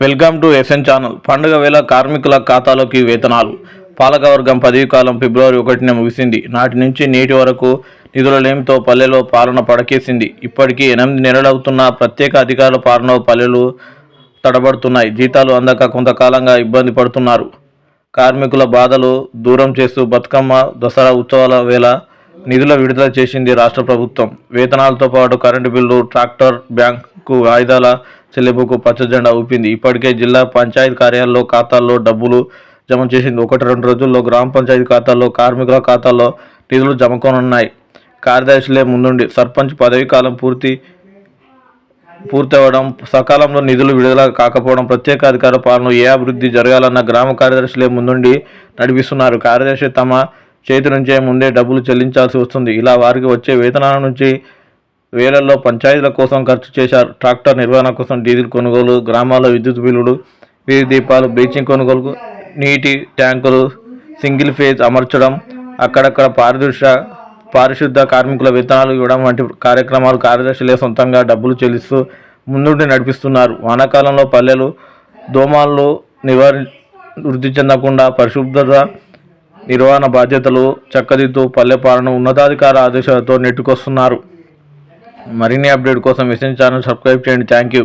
Welcome to SN channel. పండుగ వేళ కార్మికుల ఖాతాలోకి వేతనాలు. పాలకవర్గం పదవీ కాలం ఫిబ్రవరి ఒకటిన ముగిసింది. నాటి నుంచి నేటి వరకు నిధుల లేమితో పల్లెలో పాలన పడకేసింది. ఇప్పటికీ ఎనిమిది నెలలవుతున్న ప్రత్యేక అధికారుల పాలన పల్లెలు తడబడుతున్నాయి. జీతాలు అందక కొంతకాలంగా ఇబ్బంది పడుతున్నారు. కార్మికుల బాధలు దూరం చేస్తూ బతుకమ్మ దసరా ఉత్సవాల వేళ నిధుల విడుదల చేసింది రాష్ట్ర ప్రభుత్వం. వేతనాలతో పాటు కరెంటు బిల్లు ట్రాక్టర్ బ్యాంకు వాయిదాల చెల్లింపుకు పచ్చజెండా ఊపింది. ఇప్పటికే జిల్లా పంచాయతీ కార్యాలయంలో ఖాతాల్లో డబ్బులు జమ చేసింది. ఒకటి రెండు రోజుల్లో గ్రామ పంచాయతీ ఖాతాల్లో కార్మికుల ఖాతాల్లో నిధులు జమ కానున్నాయి. కార్యదర్శులే ముందుండి సర్పంచ్ పదవీ కాలం పూర్తి పూర్తవడం సకాలంలో నిధులు విడుదల కాకపోవడం ప్రత్యేక అధికార పాలన ఏ అభివృద్ధి జరగాలన్న గ్రామ కార్యదర్శులే ముందుండి నడిపిస్తున్నారు. కార్యదర్శి తమ చేతి నుంచే ముందే డబ్బులు చెల్లించాల్సి వస్తుంది. ఇలా వారికి వచ్చే వేతనాల నుంచి వేలల్లో పంచాయతీల కోసం ఖర్చు చేశారు. ట్రాక్టర్ నిర్వహణ కోసం డీజిల్ కొనుగోలు గ్రామాల్లో విద్యుత్ బిల్లులు వీధి దీపాలు బ్లీచింగ్ కొనుగోలు నీటి ట్యాంకులు సింగిల్ ఫేజ్ అమర్చడం అక్కడక్కడ పారిశుద్ధ పారిశుద్ధ కార్మికుల వేతనాలు ఇవ్వడం వంటి కార్యక్రమాలు కార్యదర్శులే సొంతంగా డబ్బులు చెల్లిస్తూ ముందుండి నడిపిస్తున్నారు. వానాకాలంలో పల్లెలు దోమాలు నివారి వృద్ధి చెందకుండా పరిశుభ్రత నిర్వహణ బాధ్యతలు చక్కదిద్దు పల్లెపాలను ఉన్నతాధికార ఆదేశాలతో నెట్టుకొస్తున్నారు. మరిన్ని అప్డేట్ కోసం విషయం ఛానల్ సబ్స్క్రైబ్ చేయండి. Thank you.